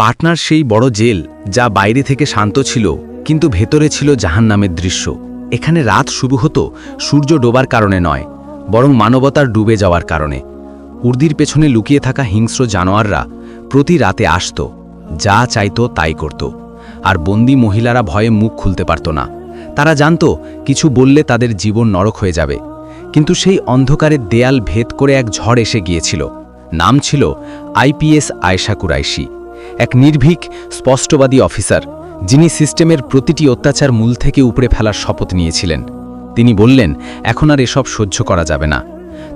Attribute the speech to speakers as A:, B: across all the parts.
A: পাটনার সেই বড় জেল যা বাইরে থেকে শান্ত ছিল, কিন্তু ভেতরে ছিল জাহান নামের দৃশ্য। এখানে রাত শুরু হতো সূর্য ডোবার কারণে নয়, বরং মানবতার ডুবে যাওয়ার কারণে। উর্দির পেছনে লুকিয়ে থাকা হিংস্র জানোয়াররা প্রতি রাতে আসত, যা চাইত তাই করত, আর বন্দি মহিলারা ভয়ে মুখ খুলতে পারত না। তারা জানত কিছু বললে তাদের জীবন নরক হয়ে যাবে, কিন্তু সেই অন্ধকারের দেয়াল ভেদ করে এক ঝড় এসে গিয়েছিল। নাম ছিল আইপিএস আয়েশা কুরাইশি। এক নির্ভীক, স্পষ্টবাদী অফিসার, যিনি সিস্টেমের প্রতিটি অত্যাচার মূল থেকে উপড়ে ফেলার শপথ নিয়েছিলেন। তিনি বললেন, এখন আর এসব সহ্য করা যাবে না।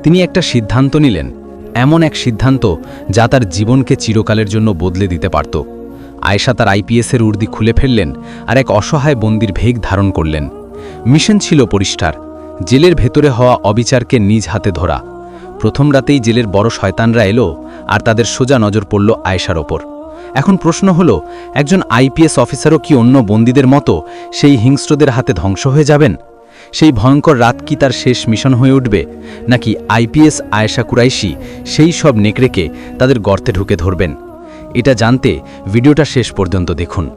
A: তিনি একটা সিদ্ধান্ত নিলেন, এমন এক সিদ্ধান্ত যা তার জীবনকে চিরকালের জন্য বদলে দিতে পারত। আয়েশা তার আইপিএসের উর্দি খুলে ফেললেন আর এক অসহায় বন্দির ভেগ ধারণ করলেন। মিশন ছিল পরিষ্কার, জেলের ভেতরে হওয়া অবিচারকে নিজ হাতে ধরা। প্রথম রাতেই জেলের বড় শয়তানরা এলো আর তাদের সোজা নজর পড়ল আয়েশার ওপর। এখন প্রশ্ন হলো, একজন আইপিএস অফিসারও কি অন্য বন্দীদের মতো সেই হিংস্রদের হাতে ধ্বংস হয়ে যাবেন? সেই ভয়ঙ্কর রাত কি তার শেষ মিশন হয়ে উঠবে? নাকি আইপিএস আয়েশা কুরাইশি সেই সব নেকড়েকে তাদের গর্তে ঢুকে ধরবেন? এটা জানতে ভিডিওটা শেষ পর্যন্ত দেখুন।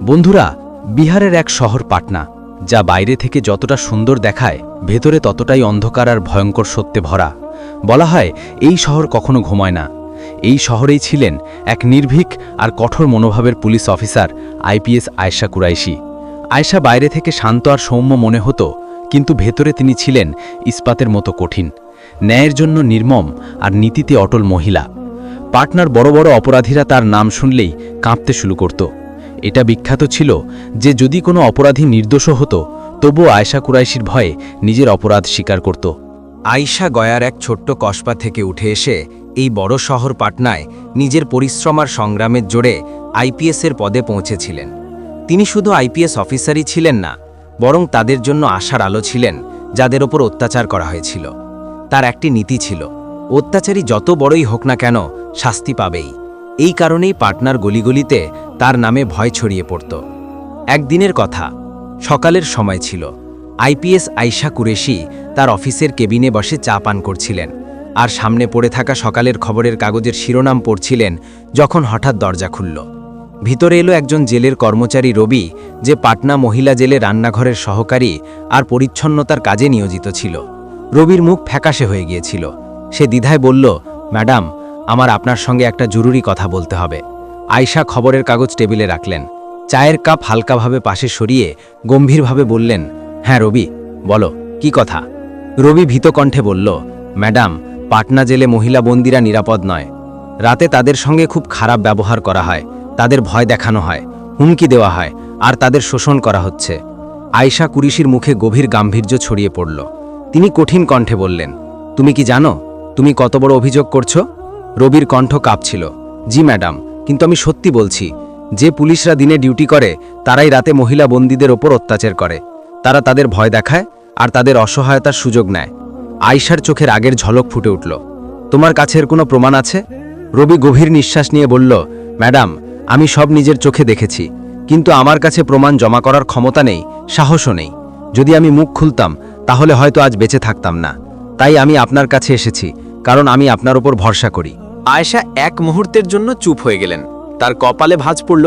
A: বন্ধুরা, বিহারের এক শহর পাটনা, যা বাইরে থেকে যতটা সুন্দর দেখায়, ভেতরে ততটাই অন্ধকার আর ভয়ঙ্কর সত্যে ভরা। বলা হয়, এই শহর কখনো ঘুমায় না। এই শহরেই ছিলেন এক নির্ভীক আর কঠোর মনোভাবের police officer IPS Ayesha Qureshi. Ayesha বাইরে থেকে শান্ত আর সৌম্য মনে হতো, কিন্তু ভেতরে তিনি ছিলেন ইস্পাতের মতো কঠিন, ন্যায়ের জন্য নির্মম আর নীতিতে অটল মহিলা। পাটনার বড় বড় অপরাধীরা তার নাম শুনলেই কাঁপতে শুরু করত। এটা বিখ্যাত ছিল যে যদি কোনো অপরাধী নির্দোষ হতো, তবুও আয়েশা কুরাইশির ভয়ে নিজের অপরাধ স্বীকার করত।
B: আইসা গয়ার এক ছোট্ট কসবা থেকে উঠে এসে এই বড় শহর পাটনায় নিজের পরিশ্রম আর সংগ্রামের জোরে আইপিএসের পদে পৌঁছেছিলেন। তিনি শুধু আইপিএস অফিসারই ছিলেন না, বরং তাদের জন্য আশার আলো ছিলেন যাদের ওপর অত্যাচার করা হয়েছিল। তার একটি নীতি ছিল, অত্যাচারী যত বড়ই হোক না কেন শাস্তি পাবেই। এই কারণেই পাটনার গলিগলিতে তার নামে ভয় ছড়িয়ে পড়ত। একদিনের কথা, সকালের সময় ছিল। আইপিএস আইশা কুরেশি তার অফিসের কেবিনে বসে চা পান করছিলেন। আর সামনে পড়ে থাকা সকালের খবরের কাগজের শিরোনাম পড়ছিলেন যখন হঠাৎ দরজা খুলল। ভিতরে এলো একজন জেলের কর্মচারী রবি, যে পাটনা মহিলা জেলে রান্নাঘরের সহকারী আর পরিচ্ছন্নতার কাজে নিয়োজিত ছিল। রবির মুখ ফ্যাকাশে হয়ে গিয়েছিল। সে দ্বিধায় বলল, ম্যাডাম, আমার আপনার সঙ্গে একটা জরুরি কথা বলতে হবে। আয়শা খবরের কাগজ টেবিলে রাখলেন। চায়ের কাপ হালকাভাবে পাশে সরিয়ে গম্ভীরভাবে বললেন হ্যাঁ রবি, বলো, কি কথা? রবি ভীত কণ্ঠে বলল, ম্যাডাম পাটনা জেলে মহিলা বন্দীরা নিরাপদ নয়। রাতে তাদের সঙ্গে খুব খারাপ ব্যবহার করা হয়, তাদের ভয় দেখানো হয়, হুমকি দেওয়া হয়, আর তাদের শোষণ করা হচ্ছে। আয়শা কুরিশির মুখে গভীর গাম্ভীর্য ছড়িয়ে পড়ল। তিনি কঠিন কণ্ঠে বললেন, তুমি কি জানো? তুমি কত বড় অভিযোগ করছ? রবির কণ্ঠ কাঁপছিল, জি ম্যাডাম, কিন্তু আমি সত্যি বলছি, যে পুলিশরা দিনে ডিউটি করে, তারাই রাতে মহিলা বন্দীদের ওপর অত্যাচার করে। তারা তাদের ভয় দেখায়, আর তাদের অসহায়তার সুযোগ নেয়। আয়শার চোখের আগের ঝলক ফুটে উঠল। তোমার কাছের কোনো প্রমাণ আছে? রবি গভীর নিঃশ্বাস নিয়ে বলল, ম্যাডাম, আমি সব নিজের চোখে দেখেছি, কিন্তু আমার কাছে প্রমাণ জমা করার ক্ষমতা নেই, সাহসও নেই। যদি আমি মুখ খুলতাম, তাহলে হয়তো আজ বেঁচে থাকতাম না। তাই আমি আপনার কাছে এসেছি, কারণ আমি আপনার ওপর ভরসা করি।
C: আয়েশা এক মুহূর্তের জন্য চুপ হয়ে গেলেন। তার কপালে ভাঁজ পড়ল।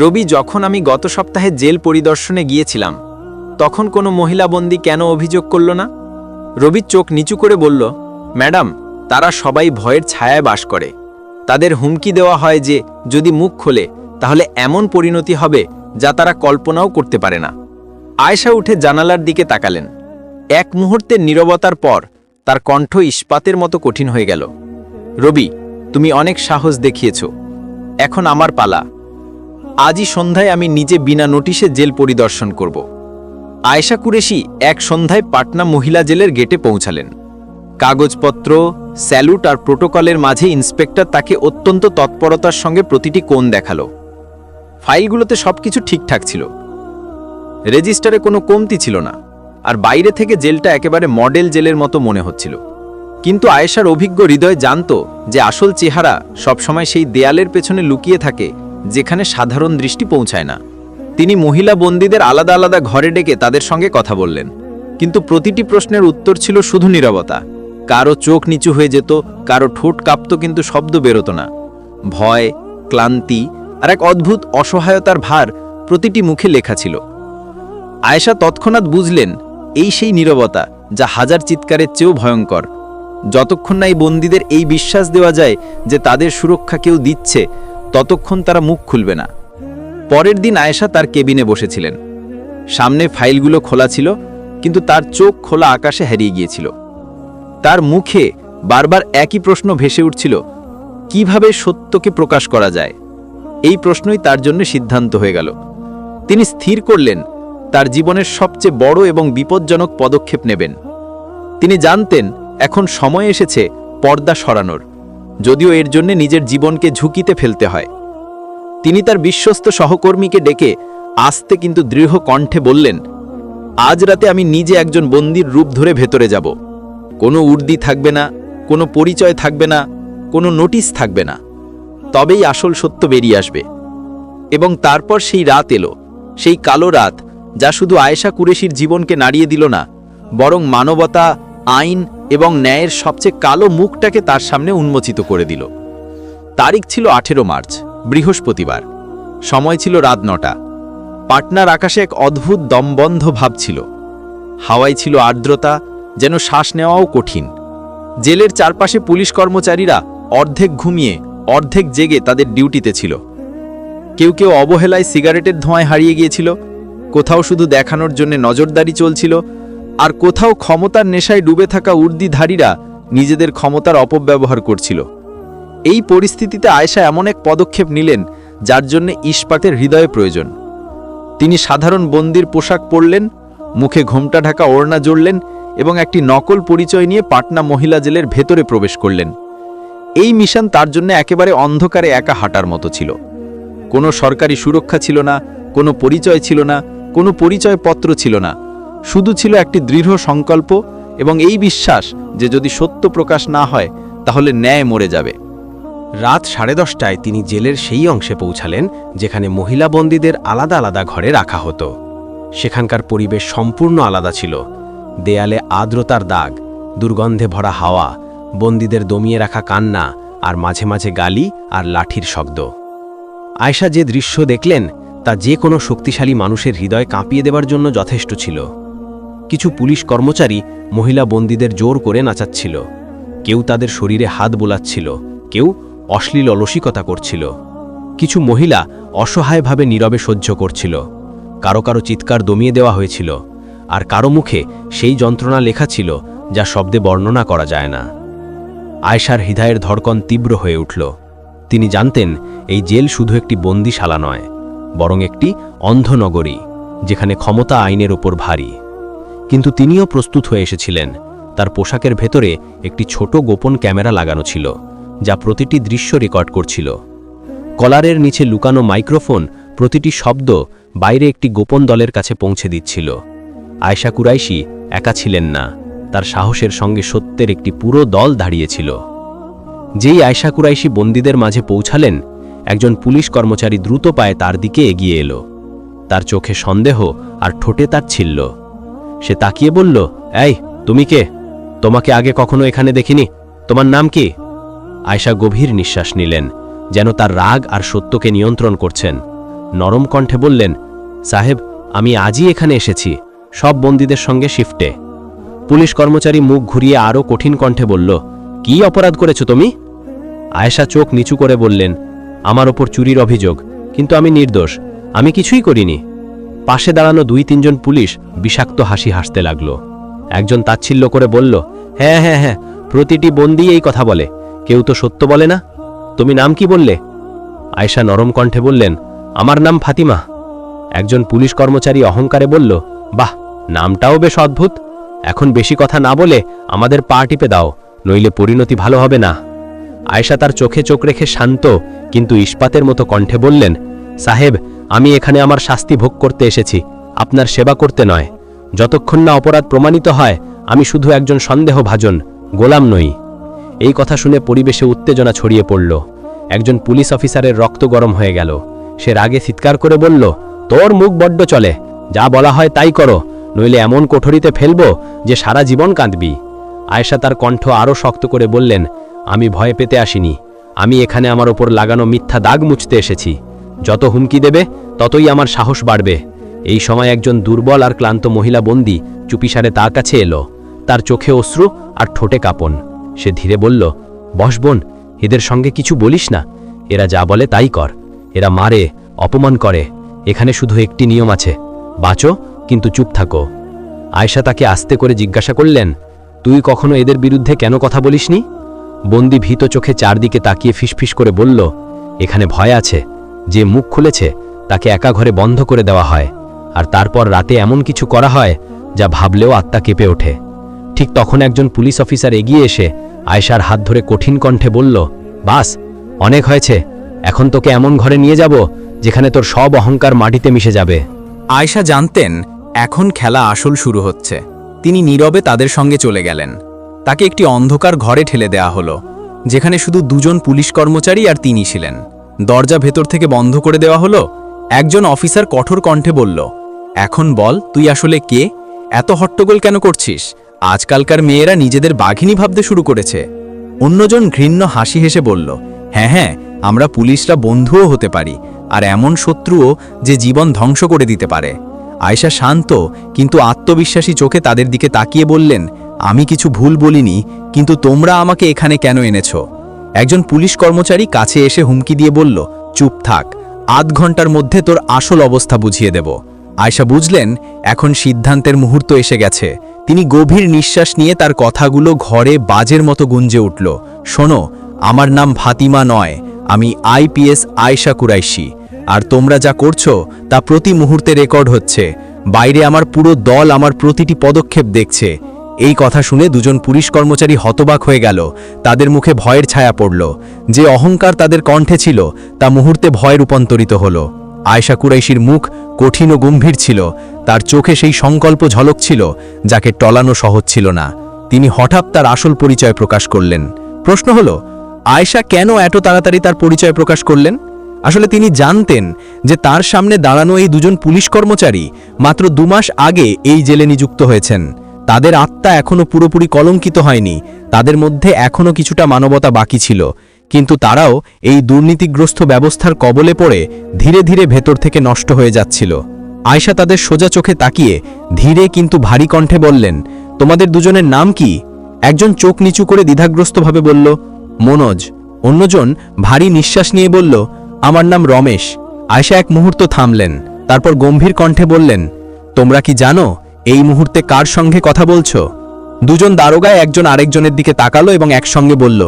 C: রবি যখন আমি গত সপ্তাহে জেল পরিদর্শনে গিয়েছিলাম, তখন কোনো মহিলা বন্দী কেন অভিযোগ করল না? রবি চোখ নিচু করে বলল, ম্যাডাম, তারা সবাই ভয়ের ছায়ায় বাস করে। তাদের হুমকি দেওয়া হয় যে, যদি মুখ খোলে, তাহলে এমন পরিণতি হবে যা তারা কল্পনাও করতে পারে না। আয়েশা উঠে জানালার দিকে তাকালেন। এক মুহূর্তের নীরবতার পর তার কণ্ঠ ইস্পাতের মতো কঠিন হয়ে গেল। রবি, তুমি অনেক সাহস দেখিয়েছ। এখন আমার পালা। আজই সন্ধ্যায় আমি নিজে বিনা নোটিশে জেল পরিদর্শন করব। আয়েশা কুরেশি এক সন্ধ্যায় পাটনা মহিলা জেলের গেটে পৌঁছালেন। কাগজপত্র, স্যালুট আর প্রোটোকলের মাঝে ইন্সপেক্টর তাকে অত্যন্ত তৎপরতার সঙ্গে প্রতিটি কোণ দেখাল। ফাইলগুলোতে সবকিছু ঠিকঠাক ছিল। রেজিস্টারে কোনো কমতি ছিল না, আর বাইরে থেকে জেলটা একেবারে মডেল জেলের মতো মনে হচ্ছিল। কিন্তু আয়েশার অভিজ্ঞ হৃদয় জানত যে আসল চেহারা সবসময় সেই দেয়ালের পেছনে লুকিয়ে থাকে, যেখানে সাধারণ দৃষ্টি পৌঁছায় না। তিনি মহিলা বন্দীদের আলাদা আলাদা ঘরে ডেকে তাদের সঙ্গে কথা বললেন। কিন্তু প্রতিটি প্রশ্নের উত্তর ছিল শুধু নীরবতা। কারও চোখ নিচু হয়ে যেত, কারও ঠোঁট কাঁপত কিন্তু শব্দ বেরোত না। ভয়, ক্লান্তি আর এক অদ্ভুত অসহায়তার ভার প্রতিটি মুখে লেখা ছিল। আয়েশা তৎক্ষণাৎ বুঝলেন, এই সেই নীরবতা যা হাজার চিৎকারের চেয়েও ভয়ঙ্কর। যতক্ষণ না এই বন্দীদের এই বিশ্বাস দেওয়া যায় যে তাদের সুরক্ষা কেউ দিচ্ছে, ততক্ষণ তারা মুখ খুলবে না। পরের দিন আয়েশা তার কেবিনে বসেছিলেন। সামনে ফাইলগুলো খোলা ছিল, কিন্তু তার চোখ খোলা আকাশে হারিয়ে গিয়েছিল। তার মুখে বারবার একই প্রশ্ন ভেসে উঠছিল, কীভাবে সত্যকে প্রকাশ করা যায়? এই প্রশ্নই তার জন্য সিদ্ধান্ত হয়ে গেল। তিনি স্থির করলেন, তার জীবনের সবচেয়ে বড় এবং বিপজ্জনক পদক্ষেপ নেবেন। তিনি জানতেন, এখন সময় এসেছে পর্দা সরানোর, যদিও এর জন্য নিজের জীবনকে ঝুঁকিতে ফেলতে হয়। তিনি তার বিশ্বস্ত সহকর্মীকে ডেকে আসতে কিন্তু দৃঢ় কণ্ঠে বললেন, আজ রাতে আমি নিজে একজন বন্দির রূপ ধরে ভেতরে যাব। কোনো উর্দি থাকবে না, কোনো পরিচয় থাকবে না, কোনো নোটিশ থাকবে না। তবেই আসল সত্য বেরিয়ে আসবে। এবং তারপর সেই রাত এলো, সেই কালো রাত যা শুধু আয়েশা কুরেশির জীবনকে নাড়িয়ে দিল না, বরং মানবতা, আইন এবং ন্যায়ের সবচেয়ে কালো মুখটাকে তার সামনে উন্মোচিত করে দিল। তারিখ ছিল আঠেরো মার্চ। বৃহস্পতিবার। সময় ছিল রাত নটা। পাটনার আকাশে এক অদ্ভুত দমবন্ধ ভাব ছিল। হাওয়ায় ছিল আর্দ্রতা, যেন শ্বাস নেওয়াও কঠিন। জেলের চারপাশে পুলিশ কর্মচারীরা অর্ধেক ঘুমিয়ে, অর্ধেক জেগে তাদের ডিউটিতে ছিল। কেউ কেউ অবহেলায় সিগারেটের ধোঁয়ায় হারিয়ে গিয়েছিল, কোথাও শুধু দেখানোর জন্য নজরদারি চলছিল, আর কোথাও ক্ষমতার নেশায় ডুবে থাকা উর্দিধারীরা নিজেদের ক্ষমতার অপব্যবহার করছিল। এই পরিস্থিতিতে আয়েশা এমন এক পদক্ষেপ নিলেন, যার জন্য ইস্পাতের হৃদয়ে প্রয়োজন। তিনি সাধারণ বন্দির পোশাক পরলেন, মুখে ঘোমটা ঢাকা ওড়না জড়লেন এবং একটি নকল পরিচয় নিয়ে পাটনা মহিলা জেলের ভেতরে প্রবেশ করলেন। এই মিশন তার জন্য একেবারে অন্ধকারে একা হাঁটার মতো ছিল। কোনো সরকারি সুরক্ষা ছিল না, কোনো পরিচয় ছিল না, কোনো পরিচয়পত্র ছিল না। শুধু ছিল একটি দৃঢ় সংকল্প এবং এই বিশ্বাস যে যদি সত্য প্রকাশ না হয়, তাহলে ন্যায় মরে যাবে।
A: রাত সাড়ে দশটায় তিনি জেলের সেই অংশে পৌঁছালেন, যেখানে মহিলা বন্দীদের আলাদা আলাদা ঘরে রাখা হতো। সেখানকার পরিবেশ সম্পূর্ণ আলাদা ছিল। দেয়ালে আর্দ্রতার দাগ, দুর্গন্ধে ভরা হাওয়া, বন্দীদের দমিয়ে রাখা কান্না, আর মাঝে মাঝে গালি আর লাঠির শব্দ। আয়শা যে দৃশ্য দেখলেন, তা যে কোনো শক্তিশালী মানুষের হৃদয় কাঁপিয়ে দেবার জন্য যথেষ্ট ছিল। কিছু পুলিশ কর্মচারী মহিলা বন্দীদের জোর করে নাচাচ্ছিল। কেউ তাদের শরীরে হাত বোলাচ্ছিল, কেউ অশ্লীল অলসিকতা করছিল। কিছু মহিলা অসহায়ভাবে নীরবে সহ্য করছিল। কারও কারও চিৎকার দমিয়ে দেওয়া হয়েছিল। আর কারও মুখে সেই যন্ত্রণা লেখা ছিল যা শব্দে বর্ণনা করা যায় না। আয়সার হৃদয়ের ধড়কন তীব্র হয়ে উঠল। তিনি জানতেন, এই জেল শুধু একটি বন্দিশালা নয়, বরং একটি অন্ধনগরী, যেখানে ক্ষমতা আইনের ওপর ভারী। কিন্তু তিনিও প্রস্তুত হয়ে এসেছিলেন। তার পোশাকের ভেতরে একটি ছোট গোপন ক্যামেরা লাগানো ছিল। যা প্রতিটি দৃশ্য রেকর্ড করছিল। কলারের নিচে লুকানো মাইক্রোফোন প্রতিটি শব্দ বাইরে একটি গোপন দলের কাছে পৌঁছে দিচ্ছিল। আয়শা কুরাইশি একা ছিলেন না, তার সাহসের সঙ্গে সত্যের একটি পুরো দল দাঁড়িয়েছিল। যেই আয়শা কুরাইশি বন্দীদের মাঝে পৌঁছালেন, একজন পুলিশ কর্মচারী দ্রুত পায়ে তার দিকে এগিয়ে এলো। তার চোখে সন্দেহ আর ঠোঁটে তার ছিল। সে তাকিয়ে বলল, এই, তুমি কে? তোমাকে আগে কখনো এখানে দেখিনি? তোমার নাম কি? আয়শা গভীর নিঃশ্বাস নিলেন, যেন তার রাগ আর সত্যকে নিয়ন্ত্রণ করছেন। নরম কণ্ঠে বললেন, সাহেব, আমি আজই এখানে এসেছি। সব বন্দীদের সঙ্গে শিফটে। পুলিশ কর্মচারী মুখ ঘুরিয়ে আরও কঠিন কণ্ঠে বলল, কি অপরাধ করেছ তুমি? আয়েশা চোখ নিচু করে বললেন, আমার ওপর চুরির অভিযোগ, কিন্তু আমি নির্দোষ। আমি কিছুই করিনি। পাশে দাঁড়ানো দুই তিনজন পুলিশ বিষাক্ত হাসি হাসতে লাগল। একজন তাচ্ছিল্য করে বলল হ্যাঁ হ্যাঁ হ্যাঁ প্রতিটি বন্দি এই কথা বলে। কেউ তো সত্য বলে না? তুমি নাম কি বললে? আয়শা নরম কণ্ঠে বললেন, আমার নাম ফাতিমা। একজন পুলিশ কর্মচারী অহংকারে বলল, বাহ, নামটাও বেশ অদ্ভুত। এখন বেশি কথা না বলে আমাদের পা টিপে দাও, নইলে পরিণতি ভালো হবে না। আয়শা তার চোখে চোখ রেখে শান্ত, কিন্তু ইস্পাতের মতো কণ্ঠে বললেন, সাহেব, আমি এখানে আমার শাস্তি ভোগ করতে এসেছি, আপনার সেবা করতে নয়। যতক্ষণ না অপরাধ প্রমাণিত হয়, আমি শুধু একজন সন্দেহভাজন, গোলাম নই। এই কথা শুনে পরিবেশে উত্তেজনা ছড়িয়ে পড়ল। একজন পুলিশ অফিসারের রক্ত গরম হয়ে গেল। সে রাগে চিৎকার করে বলল, তোর মুখ বড্ড চলে। যা বলা হয় তাই করো। নইলে এমন কোঠরিতে ফেলব যে সারা জীবন কাঁদবি। আয়েশা তার কণ্ঠ আরও শক্ত করে বললেন, আমি ভয় পেতে আসিনি। আমি এখানে আমার ওপর লাগানো মিথ্যা দাগ মুছতে এসেছি। যত হুমকি দেবে, ততই আমার সাহস বাড়বে। এই সময় একজন দুর্বল আর ক্লান্ত মহিলা বন্দী চুপিসারে তার কাছে এলো। তার চোখে অশ্রু আর ঠোঁটে কাঁপন। সে ধীরে বলল, বস বোন, এদের সঙ্গে কিছু বলিস না। এরা যা বলে তাই কর। এরা মারে, অপমান করে। এখানে শুধু একটি নিয়ম আছে। বাঁচো, কিন্তু চুপ থাকো। আয়শা তাকে আস্তে করে জিজ্ঞাসা করলেন, তুই কখনো এদের বিরুদ্ধে কেন কথা বলিসনি? বন্দি ভীত চোখে চারদিকে তাকিয়ে ফিসফিস করে বলল, এখানে ভয় আছে। যে মুখ খুলেছে, তাকে একা ঘরে বন্ধ করে দেওয়া হয়। আর তারপর রাতে এমন কিছু করা হয়, যা ভাবলেও আত্মা কেঁপে ওঠে। ঠিক তখন একজন পুলিশ অফিসার এগিয়ে এসে আয়শার হাত ধরে কঠিন কণ্ঠে বলল, বাস, অনেক হয়েছে। এখন তোকে এমন ঘরে নিয়ে যাব যেখানে তোর সব অহংকার মাটিতে মিশে যাবে।
C: আয়শা জানতেন, এখন খেলা আসল শুরু হচ্ছে। তিনি নীরবে তাদের সঙ্গে চলে গেলেন। তাকে একটি অন্ধকার ঘরে ঠেলে দেয়া হলো, যেখানে শুধু দুজন পুলিশ কর্মচারী আর তিনি ছিলেন। দরজা ভেতর থেকে বন্ধ করে দেওয়া হলো। একজন অফিসার কঠোর কণ্ঠে বলল, এখন বল, তুই আসলে কে? এত হট্টগোল কেন করছিস? আজকালকার মেয়েরা নিজেদের বাঘিনী ভাবতে শুরু করেছে। অন্যজন ঘৃণ্য হাসি হেসে বলল হ্যাঁ হ্যাঁ আমরা পুলিশরা বন্ধুও হতে পারি, আর এমন শত্রুও যে জীবন ধ্বংস করে দিতে পারে। আয়শা শান্ত, কিন্তু আত্মবিশ্বাসী চোখে তাদের দিকে তাকিয়ে বললেন, আমি কিছু ভুল বলিনি, কিন্তু তোমরা আমাকে এখানে কেন এনেছ? একজন পুলিশ কর্মচারী কাছে এসে হুমকি দিয়ে বলল, চুপ থাক, আধ ঘণ্টার মধ্যে তোর আসল অবস্থা বুঝিয়ে দেব। আয়শা বুঝলেন, এখন সিদ্ধান্তের মুহূর্ত এসে গেছে। তিনি গভীর নিঃশ্বাস নিয়ে তার কথাগুলো ঘরে বাজের মতো গুঞ্জে উঠল, শোনো, আমার নাম ফাতিমা নয়, আমি আইপিএস আয়শা কুরাইশি, আর তোমরা যা করছ তা প্রতি মুহূর্তে রেকর্ড হচ্ছে, বাইরে আমার পুরো দল আমার প্রতিটি পদক্ষেপ দেখছে। এই কথা শুনে দুজন পুলিশ কর্মচারী হতবাক হয়ে গেল, তাদের মুখে ভয়ের ছায়া পড়ল, যে অহংকার তাদের কণ্ঠে ছিল তা মুহূর্তে ভয় রূপান্তরিত হল। আয়শা কুরাইশির মুখ কঠিন ও গম্ভীর ছিল। তার চোখে সেই সংকল্প ঝলক ছিল, যাকে টলানো সহজ ছিল না। তিনি হঠাৎ তার আসল পরিচয় প্রকাশ করলেন। প্রশ্ন হল, আয়শা কেন এত তাড়াতাড়ি তার পরিচয় প্রকাশ করলেন? আসলে তিনি জানতেন যে তার সামনে দাঁড়ানো এই দুজন পুলিশ কর্মচারী মাত্র দুমাস আগে এই জেলে নিযুক্ত হয়েছেন। তাদের আত্মা এখনও পুরোপুরি কলঙ্কিত হয়নি। তাদের মধ্যে এখনও কিছুটা মানবতা বাকি ছিল। কিন্তু তারাও এই দুর্নীতিগ্রস্ত ব্যবস্থার কবলে পড়ে ধীরে ধীরে ভেতর থেকে নষ্ট হয়ে যাচ্ছিল। আয়শা তাদের সোজা চোখে তাকিয়ে ধীরে কিন্তু ভারী কণ্ঠে বললেন, তোমাদের দুজনের নাম কি? একজন চোখ নিচু করে দ্বিধাগ্রস্তভাবে বলল, মনোজ। অন্যজন ভারী নিঃশ্বাস নিয়ে বলল, আমার নাম রমেশ। আয়শা এক মুহূর্ত থামলেন, তারপর গম্ভীর কণ্ঠে বললেন, তোমরা কি জানো এই মুহূর্তে কার সঙ্গে কথা বলছো? দুজন দারোগায় একজন আরেকজনের দিকে তাকালো এবং একসঙ্গে বলল,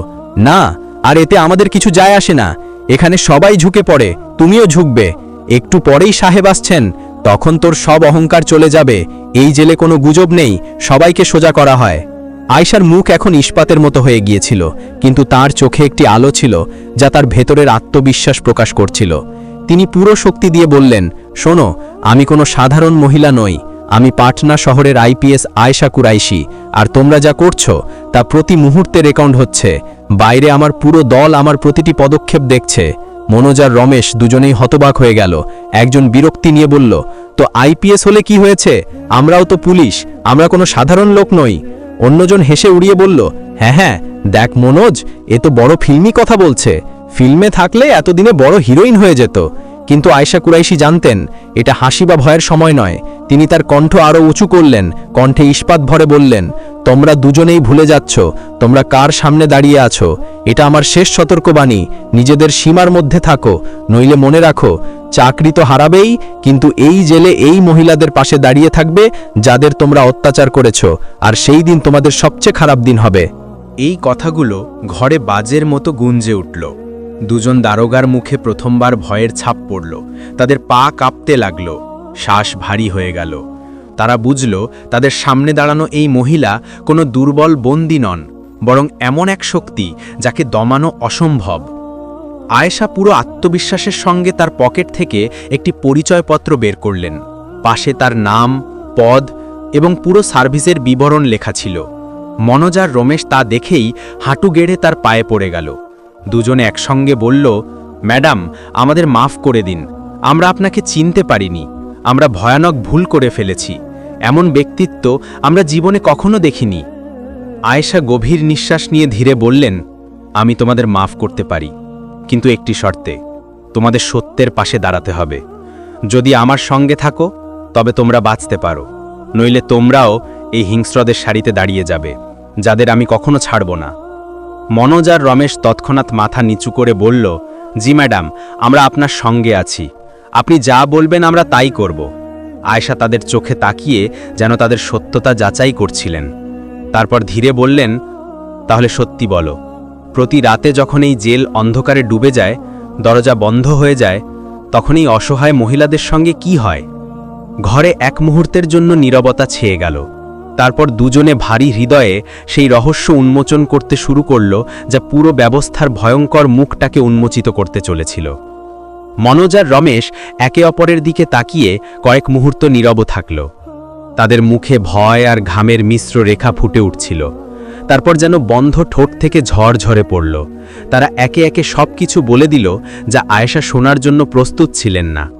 C: না আর এতে আমাদের কিছু যায় আসে না। এখানে সবাই ঝুঁকে পড়ে, তুমিও ঝুঁকবে। একটু পরেই সাহেব আসছেন, তখন তোর সব অহংকার চলে যাবে। এই জেলে কোনো গুজব নেই, সবাইকে সোজা করা হয়। আয়শার মুখ এখন ইস্পাতের মতো হয়ে গিয়েছিল, কিন্তু তার চোখে একটি আলো ছিল, যা তার ভেতরের আত্মবিশ্বাস প্রকাশ করছিল। তিনি পুরো শক্তি দিয়ে বললেন, শোনো, আমি কোনো সাধারণ মহিলা নই আমি পাটনা শহরের আইপিএস আয়শা কুরাইশি, আর তোমরা যা করছ তা প্রতি মুহূর্তে রেকর্ড হচ্ছে। বাইরে আমার পুরো দল আমার প্রতিটি পদক্ষেপ দেখছে। মনোজ আর রমেশ দুজনেই হতবাক হয়ে গেল। একজন বিরক্তি নিয়ে বলল, তো আইপিএস হলে কি হয়েছে? আমরাও তো পুলিশ, আমরা কোনো সাধারণ লোক নই। অন্যজন হেসে উড়িয়ে বলল হ্যাঁ হ্যাঁ দেখ মনোজ, এ তো বড় ফিল্মি কথা বলছে। ফিল্মে থাকলে এতদিনে বড় হিরোইন হয়ে যেত। কিন্তু আয়শা কুরাইশি জানতেন, এটা হাসি বা ভয়ের সময় নয়। তিনি তার কণ্ঠ আরও উঁচু করলেন, কণ্ঠে ইস্পাত ভরে বললেন, তোমরা দুজনেই ভুলে যাচ্ছ, তোমরা কার সামনে দাঁড়িয়ে আছো? এটা আমার শেষ সতর্কবাণী, নিজেদের সীমার মধ্যে থাকো, নইলে মনে রাখো, চাকরি তো হারাবেই, কিন্তু এই জেলে এই মহিলাদের পাশে দাঁড়িয়ে থাকবে, যাদের তোমরা অত্যাচার করেছ, আর সেই দিন তোমাদের সবচেয়ে খারাপ দিন হবে। এই কথাগুলো ঘরে বাজের মতো গুঞ্জে উঠল। দুজন দারোগার মুখে প্রথমবার ভয়ের ছাপ পড়ল। তাদের পা কাঁপতে লাগল। শ্বাস ভারী হয়ে গেল। তারা বুঝল, তাদের সামনে দাঁড়ানো এই মহিলা কোনো দুর্বল বন্দী নন, বরং এমন এক শক্তি যাকে দমানো অসম্ভব। আয়েশা পুরো আত্মবিশ্বাসের সঙ্গে তার পকেট থেকে একটি পরিচয়পত্র বের করলেন। পাশে তার নাম, পদ এবং পুরো সার্ভিসের বিবরণ লেখা ছিল। মনোজার রমেশ তা দেখেই হাঁটু গেড়ে তার পায়ে পড়ে গেল। দুজনে একসঙ্গে বলল, ম্যাডাম, আমাদের মাফ করে দিন। আমরা আপনাকে চিনতে পারিনি। আমরা ভয়ানক ভুল করে ফেলেছি। এমন ব্যক্তিত্ব আমরা জীবনে কখনো দেখিনি। আয়েশা গভীর নিঃশ্বাস নিয়ে ধীরে বললেন, আমি তোমাদের মাফ করতে পারি, কিন্তু একটি শর্তে,
A: তোমাদের সত্যের পাশে দাঁড়াতে হবে। যদি আমার সঙ্গে থাকো, তবে তোমরা বাঁচতে পারো, নইলে তোমরাও এই হিংস্রদের সারিতে দাঁড়িয়ে যাবে, যাদের আমি কখনো ছাড়ব না। মনোজ আর রমেশ তৎক্ষণাৎ মাথা নিচু করে বলল, জি ম্যাডাম, আমরা আপনার সঙ্গে আছি। আপনি যা বলবেন আমরা তাই করব। আয়শা তাদের চোখে তাকিয়ে যেন তাদের সত্যতা যাচাই করছিলেন। তারপর ধীরে বললেন, তাহলে সত্যি বলো। প্রতি রাতে যখন এই জেল অন্ধকারে ডুবে যায়, দরজা বন্ধ হয়ে যায়, তখন এই অসহায় মহিলাদের সঙ্গে কি হয়? ঘরে এক মুহূর্তের জন্য নীরবতা ছেয়ে গেল। তারপর দুজনে ভারী হৃদয়ে সেই রহস্য উন্মোচন করতে শুরু করল, যা পুরো ব্যবস্থার ভয়ঙ্কর মুখটাকে উন্মোচিত করতে চলেছিল। মনোজ আর রমেশ একে অপরের দিকে তাকিয়ে কয়েক মুহূর্ত নীরব থাকল। তাদের মুখে ভয় আর ঘামের মিশ্র রেখা ফুটে উঠছিল। তারপর যেন বন্ধ ঠোঁট থেকে ঝড় ঝরে পড়ল। তারা একে একে সব কিছু বলে দিল, যা আয়েশা শোনার জন্য প্রস্তুত ছিলেন না।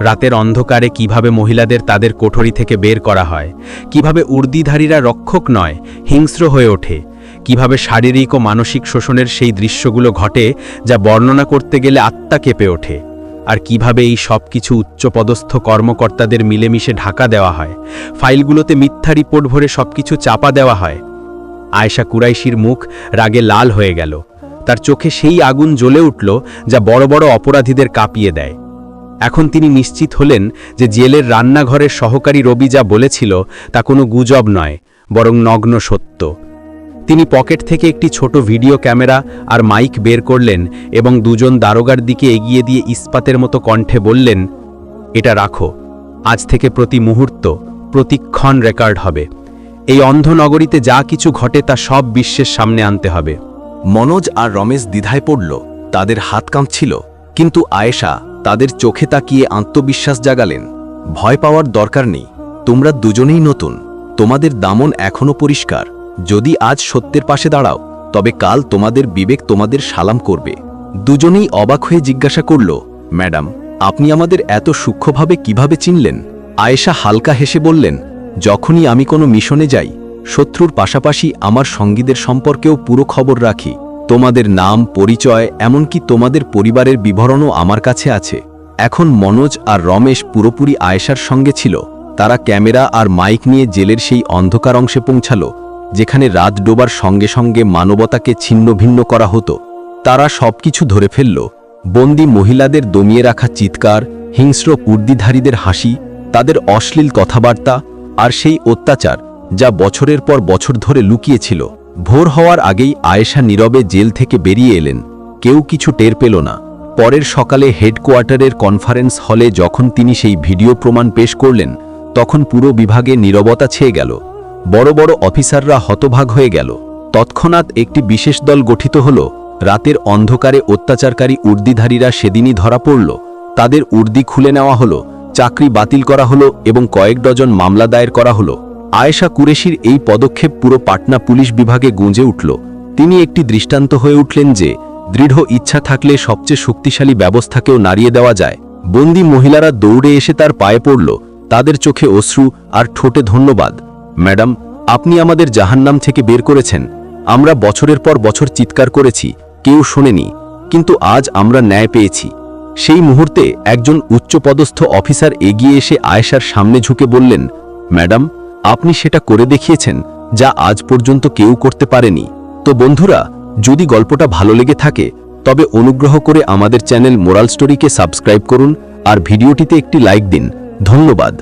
A: রাতের অন্ধকারে কীভাবে মহিলাদের তাদের কোঠরি থেকে বের করা হয়? কীভাবে উর্দিধারীরা রক্ষক নয়, হিংস্র হয়ে ওঠে? কীভাবে শারীরিক ও মানসিক শোষণের সেই দৃশ্যগুলো ঘটে যা বর্ণনা করতে গেলে আত্মা কেঁপে ওঠে? আর কীভাবে এই সব কিছু উচ্চপদস্থ কর্মকর্তাদের মিলেমিশে ঢাকা দেওয়া হয়? ফাইলগুলোতে মিথ্যা রিপোর্ট ভরে সবকিছু চাপা দেওয়া হয়। আয়েশা কুরাইশির মুখ রাগে লাল হয়ে গেল। তার চোখে সেই আগুন জ্বলে উঠল যা বড় বড় অপরাধীদের কাঁপিয়ে দেয়। এখন তিনি নিশ্চিত হলেন যে জেলের রান্নাঘরের সহকারী রবি যা বলেছিল তা কোনো গুজব নয়, বরং নগ্ন সত্য। তিনি পকেট থেকে একটি ছোট ভিডিও ক্যামেরা আর মাইক বের করলেন এবং দুজন দারোগার দিকে এগিয়ে দিয়ে ইস্পাতের মতো কণ্ঠে বললেন, এটা রাখো, আজ থেকে প্রতি মুহূর্ত প্রতিক্ষণ রেকর্ড হবে। এই অন্ধ নগরীতে যা কিছু ঘটে তা সব বিশ্বের সামনে আনতে হবে।
B: মনোজ আর রমেশ দ্বিধায় পড়ল, তাদের হাত কাঁপছিল, কিন্তু আয়েশা তাদের চোখে তাকিয়ে আত্মবিশ্বাস জাগালেন। ভয় পাওয়ার দরকার নেই, তোমরা দুজনেই নতুন। তোমাদের দামন এখনও পরিষ্কার। যদি আজ সত্যের পাশে দাঁড়াও, তবে কাল তোমাদের বিবেক তোমাদের সালাম করবে। দুজনেই অবাক হয়ে জিজ্ঞাসা করল, ম্যাডাম, আপনি আমাদের এত সূক্ষ্মভাবে কীভাবে চিনলেন? আয়েশা হালকা হেসে বললেন, যখনই আমি কোনো মিশনে যাই, শত্রুর পাশাপাশি আমার সঙ্গীদের সম্পর্কেও পুরো খবর রাখি। তোমাদের নাম, পরিচয়, এমনকি তোমাদের পরিবারের বিবরণও আমার কাছে আছে। এখন মনোজ আর রমেশ পুরোপুরি আয়েশার সঙ্গে ছিল। তারা ক্যামেরা আর মাইক নিয়ে জেলের সেই অন্ধকার অংশে পৌঁছাল, যেখানে রাত ডোবার সঙ্গে সঙ্গে মানবতাকে ছিন্নভিন্ন করা হতো। তারা সবকিছু ধরে ফেলল। বন্দি মহিলাদের দমিয়ে রাখা চিৎকার, হিংস্র কুর্দিধারীদের হাসি, তাদের অশ্লীল কথাবার্তা আর সেই অত্যাচার, যা বছরের পর বছর ধরে লুকিয়েছিল। ভোর হওয়ার আগেই আয়েশা নীরবে জেল থেকে বেরিয়ে এলেন। কেউ কিছু টের পেল না। পরের সকালে হেডকোয়ার্টারের কনফারেন্স হলে যখন তিনি সেই ভিডিও প্রমাণ পেশ করলেন, তখন পুরো বিভাগে নীরবতা ছেয়ে গেল। বড় বড় অফিসাররা হতভাগ হয়ে গেল। তৎক্ষণাৎ একটি বিশেষ দল গঠিত হল। রাতের অন্ধকারে অত্যাচারকারী উর্দিধারীরা সেদিনই ধরা পড়ল। তাদের উর্দি খুলে নেওয়া হলো, চাকরি বাতিল করা হলো এবং কয়েক ডজন মামলা দায়ের করা হলো। আয়েশা কুরেশির এই পদক্ষেপ পুরো পাটনা পুলিশ বিভাগে গুঁজে উঠল। তিনি একটি দৃষ্টান্ত হয়ে উঠলেন যে, দৃঢ় ইচ্ছা থাকলে সবচেয়ে শক্তিশালী ব্যবস্থাকেও নাড়িয়ে দেওয়া যায়। বন্দি মহিলারা দৌড়ে এসে তার পায়ে পড়ল, তাদের চোখে অশ্রু আর ঠোঁটে ধন্যবাদ। ম্যাডাম, আপনি আমাদের জাহান্নাম থেকে বের করেছেন। আমরা বছরের পর বছর চিৎকার করেছি, কেউ শোনেনি, কিন্তু আজ আমরা ন্যায় পেয়েছি। সেই মুহূর্তে একজন উচ্চপদস্থ অফিসার এগিয়ে এসে আয়েশার সামনে ঝুঁকে বললেন, ম্যাডাম আপনি সেটা করে দেখিয়েছেন, যা আজ পর্যন্ত কেউ করতে পারেনি। তো বন্ধুরা, যদি গল্পটা ভালো লেগে থাকে, তবে অনুগ্রহ করে আমাদের চ্যানেল মোরাল স্টোরিকে সাবস্ক্রাইব করুন আর ভিডিওটিতে একটি লাইক দিন। ধন্যবাদ।